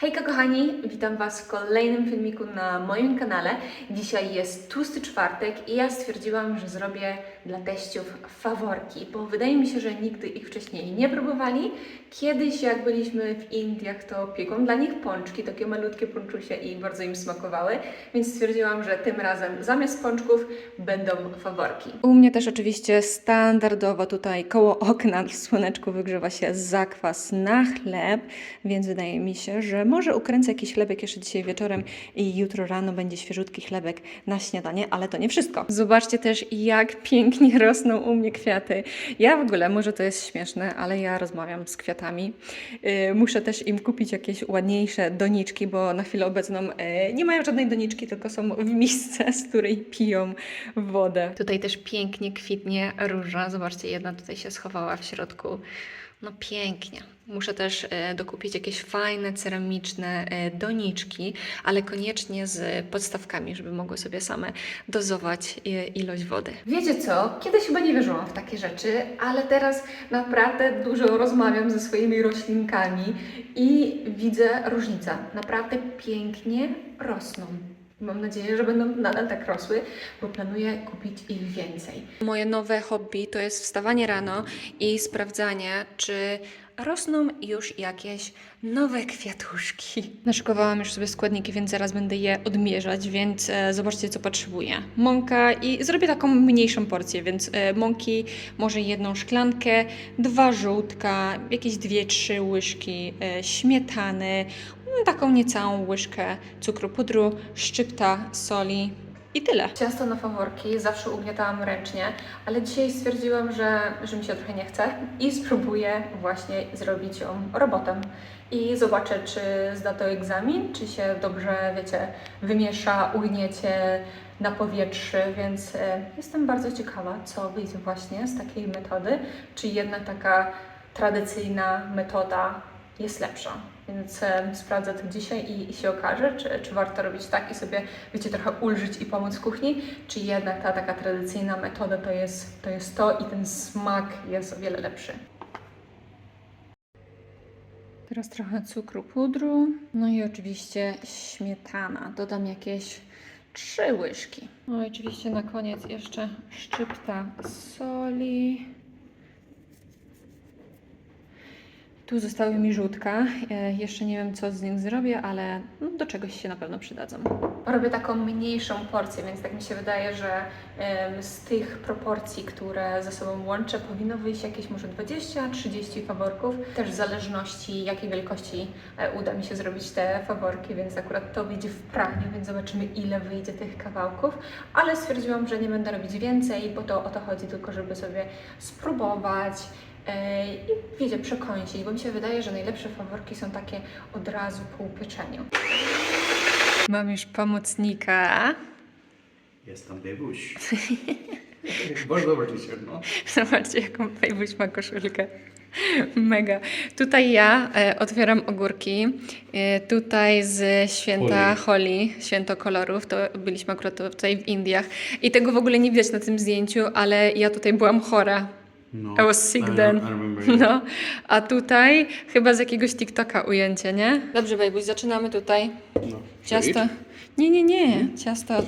Hejka kochani, witam Was w kolejnym filmiku na moim kanale. Dzisiaj jest tłusty czwartek i ja stwierdziłam, że zrobię dla teściów faworki, bo wydaje mi się, że nigdy ich wcześniej nie próbowali. Kiedyś jak byliśmy w Indiach, to piekłam dla nich pączki, takie malutkie pączusie i bardzo im smakowały, więc stwierdziłam, że tym razem zamiast pączków będą faworki. U mnie też oczywiście standardowo tutaj koło okna w słoneczku wygrzewa się zakwas na chleb, więc wydaje mi się, że może ukręcę jakiś chlebek jeszcze dzisiaj wieczorem i jutro rano będzie świeżutki chlebek na śniadanie, ale to nie wszystko. Zobaczcie też, jak pięknie rosną u mnie kwiaty. Ja w ogóle, może to jest śmieszne, ale ja rozmawiam z kwiatami. Yy, muszę też im kupić jakieś ładniejsze doniczki, bo na chwilę obecną yy, nie mają żadnej doniczki, tylko są w misce, z której piją wodę. Tutaj też pięknie kwitnie róża. Zobaczcie, jedna tutaj się schowała w środku. No pięknie. Muszę też e, dokupić jakieś fajne, ceramiczne e, doniczki, ale koniecznie z podstawkami, żeby mogły sobie same dozować e, ilość wody. Wiecie co? Kiedyś chyba nie wierzyłam w takie rzeczy, ale teraz naprawdę dużo rozmawiam ze swoimi roślinkami i widzę różnicę. Naprawdę pięknie rosną. Mam nadzieję, że będą nadal tak rosły, bo planuję kupić ich więcej. Moje nowe hobby to jest wstawanie rano i sprawdzanie, czy rosną już jakieś nowe kwiatuszki. Naszykowałam już sobie składniki, więc zaraz będę je odmierzać, więc e, zobaczcie, co potrzebuję. Mąka i zrobię taką mniejszą porcję, więc e, mąki może jedną szklankę, dwa żółtka, jakieś dwie, trzy łyżki e, śmietany, taką niecałą łyżkę cukru pudru, szczypta soli i tyle. Ciasto na faworki zawsze ugniatałam ręcznie, ale dzisiaj stwierdziłam, że, że mi się trochę nie chce i spróbuję właśnie zrobić ją robotem. I zobaczę, czy zda to egzamin, czy się dobrze, wiecie, wymiesza, ugniecie na powietrzu, więc e, jestem bardzo ciekawa, co wyjdzie właśnie z takiej metody, czy jednak taka tradycyjna metoda jest lepsza. Więc sprawdzę to dzisiaj i, i się okaże, czy, czy warto robić tak i sobie, wiecie, trochę ulżyć i pomóc w kuchni, czy jednak ta taka tradycyjna metoda to jest to, jest to i ten smak jest o wiele lepszy. Teraz trochę cukru pudru, no i oczywiście śmietana. Dodam jakieś trzy łyżki. No i oczywiście na koniec jeszcze szczypta soli. Tu zostały mi żółtka. E, Jeszcze nie wiem, co z nich zrobię, ale no, do czegoś się na pewno przydadzą. Robię taką mniejszą porcję, więc tak mi się wydaje, że z tych proporcji, które ze sobą łączę, powinno wyjść jakieś może 20-30 faworków. Też w zależności, jakiej wielkości e, uda mi się zrobić te faworki, więc akurat to wyjdzie w praniu, więc zobaczymy, ile wyjdzie tych kawałków. Ale stwierdziłam, że nie będę robić więcej, bo to o to chodzi, tylko żeby sobie spróbować. E, I wiecie, przekąsić, bo mi się wydaje, że najlepsze faworki są takie od razu po upieczeniu. Mam już pomocnika. Jest tam Biebuś. Bardzo dobry t-shirt, no. Zobaczcie, jaką Fejbuś ma koszulkę. Mega. Tutaj ja e, otwieram ogórki. E, tutaj z święta Holi, święto kolorów, to byliśmy akurat tutaj w Indiach. I tego w ogóle nie widać na tym zdjęciu, ale ja tutaj byłam chora. No. I was sick I, then. I remember. yeah. No, a tutaj chyba z jakiegoś TikToka ujęcie, nie? Dobrze, Bejbuś, zaczynamy tutaj. No. Ciasto. Nie, nie, nie. Ciasto. Y,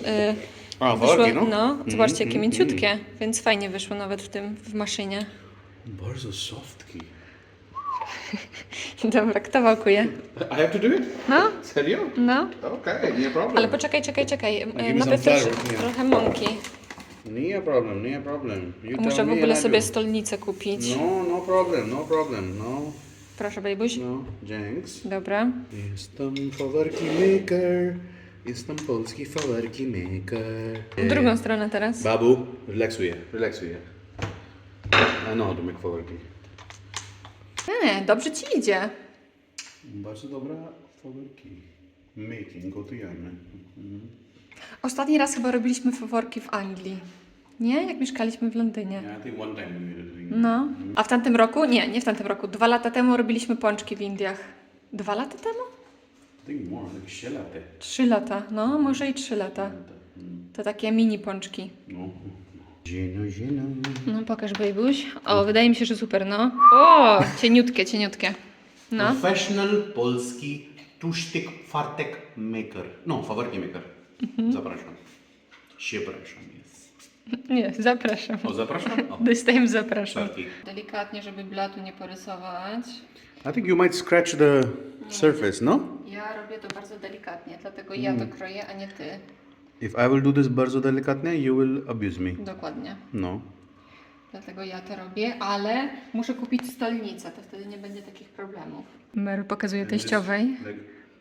A, wyszło, faworki, no? no, zobaczcie, jakie Mm, mm, mięciutkie, więc fajnie wyszło nawet w tym, w maszynie. Bardzo softki. Dobra, kto wałkuje? I have to do it? No, Serio? no. Okay, nie problem. Ale poczekaj, czekaj, czekaj. me Y, Najpierw flour, yeah. trochę mąki. Nie problem, nie problem. You Muszę tell w me ogóle I sobie do. stolnicę kupić. No, no problem, no problem, no. Proszę, Bejbuś. No, dzięks. Dobra. Jestem faworki maker. Jestem polski faworki maker. W drugą stronę teraz. Babu, relaksuję, relaksuję. I know how to make faworki. Nie, dobrze ci idzie. Bardzo dobra faworki. Making, gotujemy. Mhm. Ostatni raz chyba robiliśmy faworki w Anglii. Nie? Jak mieszkaliśmy w Londynie. Yeah, I think one time we made it. in- No. A w tamtym roku? Nie, nie w tamtym roku. Dwa lata temu robiliśmy pączki w Indiach. Dwa lata temu? I think more, like shellate. Trzy lata. No, może i trzy lata. To takie mini pączki. No. Zino, zino. No, pokaż, Bejbuś. O, wydaje mi się, że super, no. O, cieniutkie, cieniutkie. No. Professional polski Tłusty fartek maker. No, faworki maker. Zapraszam. Przepraszam. Jest. Nie, zapraszam. O, zapraszam? O. This time zapraszam. Delikatnie, żeby blatu nie porysować. I think you might scratch the surface, no? Ja robię to bardzo delikatnie, dlatego ja to kroję, a nie ty. If I will do this bardzo delikatnie, you will abuse me. Dokładnie. No. Dlatego ja to robię, ale muszę kupić stolnicę, to wtedy nie będzie takich problemów. Meru pokazuje teściowej,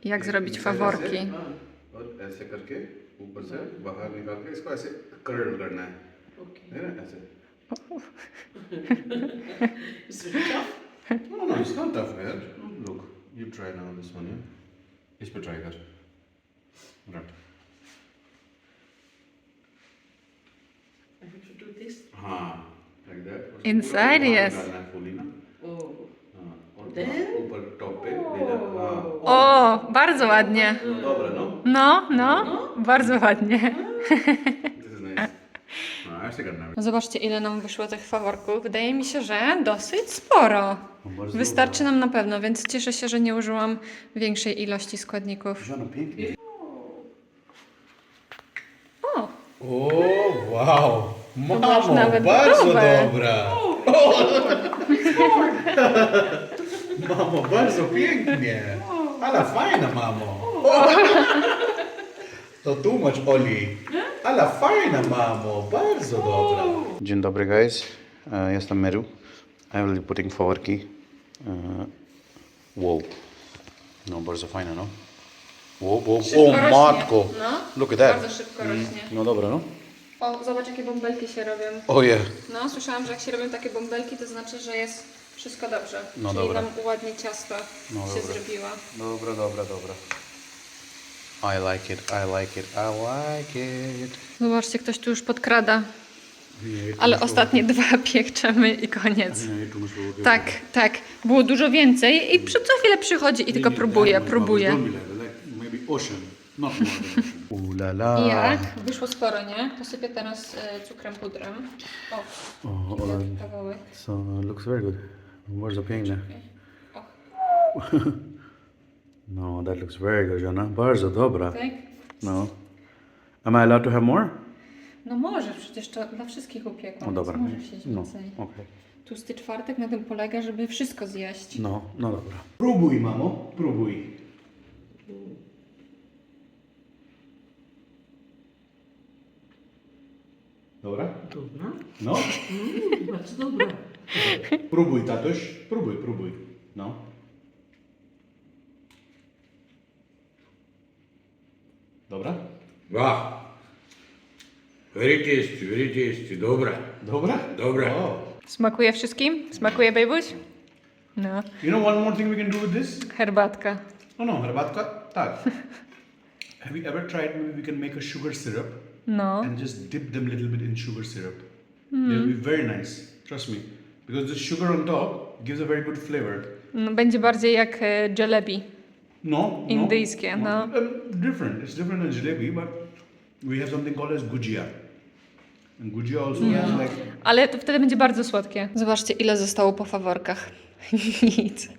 jak zrobić faworki. और ऐसे करके ऊपर से बाहर निकाल के इसको ऐसे कर्ल करना है है ना ऐसे no no it's not tough यार look you try now this one yeah इस पे try कर right I have to do this. हाँ like that Inside, yes. है Oh. हाँ? ऊपर टॉप पे हाँ O, bardzo ładnie. no dobra No, no, bardzo ładnie. No, no, Zobaczcie, ile nam wyszło tych faworków. Wydaje mi się, że dosyć sporo. No, Wystarczy nam na pewno, więc cieszę się, że nie użyłam większej ilości składników. Pięknie. O, O, wow. masz Mamo, nawet bardzo dobra. mamo, bardzo pięknie. Ale fajna, mamo. To tłumacz Oli. Ale fajna, mamo, bardzo dobra. Dzień dobry, guys. E, Jestem Meru. I will be putting faworki. E, Wow. No, bardzo fajne, no. Wow, wow. Szybko O, rośnie. matko! No, Look at that. bardzo szybko rośnie. No dobra, no. O, zobacz, jakie bąbelki się robią. Oh yeah. No, słyszałam, że jak się robią takie bąbelki, to znaczy, że jest wszystko dobrze. No Czyli dobra. nam ładnie ciasto No się dobra. zrobiło. Dobra, dobra, dobra. I like it, I like it, I like it. Zobaczcie, ktoś tu już podkrada. Ale ostatnie dwa piekczemy i koniec. Nie, tu muszę było- Tak, tak. Było dużo więcej i przy co chwilę przychodzi i tylko próbuje, próbuje. I jak? Wyszło sporo, nie? Posypię teraz e, cukrem pudrem. O, O, kawałek. so looks very good. Bardzo piękne. O, No, that looks very good, Jana. Bardzo dobra. tak? No. Am I allowed to have more? No może, przecież to dla wszystkich upiekłam. No dobra. Może wsiąść No, więcej. okej. Tłusty czwartek na tym polega, żeby wszystko zjeść. No, no dobra. Próbuj, mamo, próbuj. Dobra? Dobra. No. Mm, bardzo dobra. Próbuj, tatuś. Próbuj, próbuj. No. Dobra? Wow. Very tasty, very tasty. Dobra. Dobra? Dobra. O. Smakuje wszystkim? Smakuje, Bejbuś? No. You know one more thing we can do with this? Herbatka. No, no, herbatka. Tak. Have you ever tried maybe we can make a sugar syrup No. and just dip them a little bit in sugar syrup? They'll be very nice. Trust me. Because the sugar on top gives a very good flavor. no będzie bardziej jak e, jalebi. No, no. Indyjskie, no. Um, different. It's different than jalebi, but we have something called as gujia. And gujia also has like Ale to wtedy będzie bardzo słodkie. Zobaczcie, ile zostało po faworkach. Nic.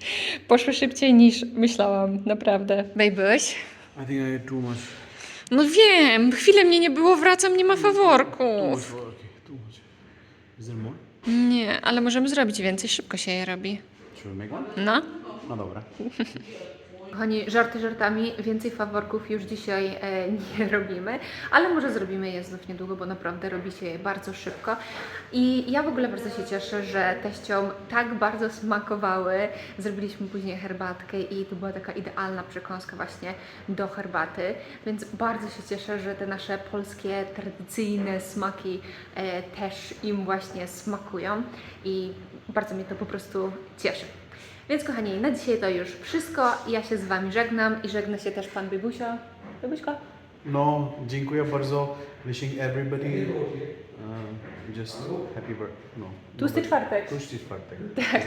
Poszły szybciej niż myślałam, naprawdę. Bejbuś? I think I had too much. No wiem, chwilę mnie nie było, wracam, nie ma faworków. Okay, too much. Is there more? Nie, ale możemy zrobić więcej, szybko się je robi. Should we make one? No. No dobra. Kochani, żarty żartami, więcej faworków już dzisiaj e, nie robimy, ale może zrobimy je znów niedługo, bo naprawdę robi się je bardzo szybko. I ja w ogóle bardzo się cieszę, że teściom tak bardzo smakowały. Zrobiliśmy później herbatkę i to była taka idealna przekąska właśnie do herbaty, więc bardzo się cieszę, że te nasze polskie, tradycyjne smaki e, też im właśnie smakują i bardzo mnie to po prostu cieszy. Więc kochani, na dzisiaj to już wszystko. Ja się z Wami żegnam i żegna się też Pan Bybusio. Bybuśko? No, dziękuję bardzo. Wishing everybody uh, just happy birthday. No. Tłusty czwartek. Tłusty czwartek. Tak.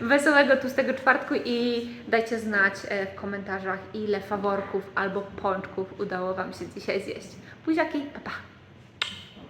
Wesołego tłustego czwartku i dajcie znać e, w komentarzach, ile faworków albo pączków udało Wam się dzisiaj zjeść. Buziaki, pa pa!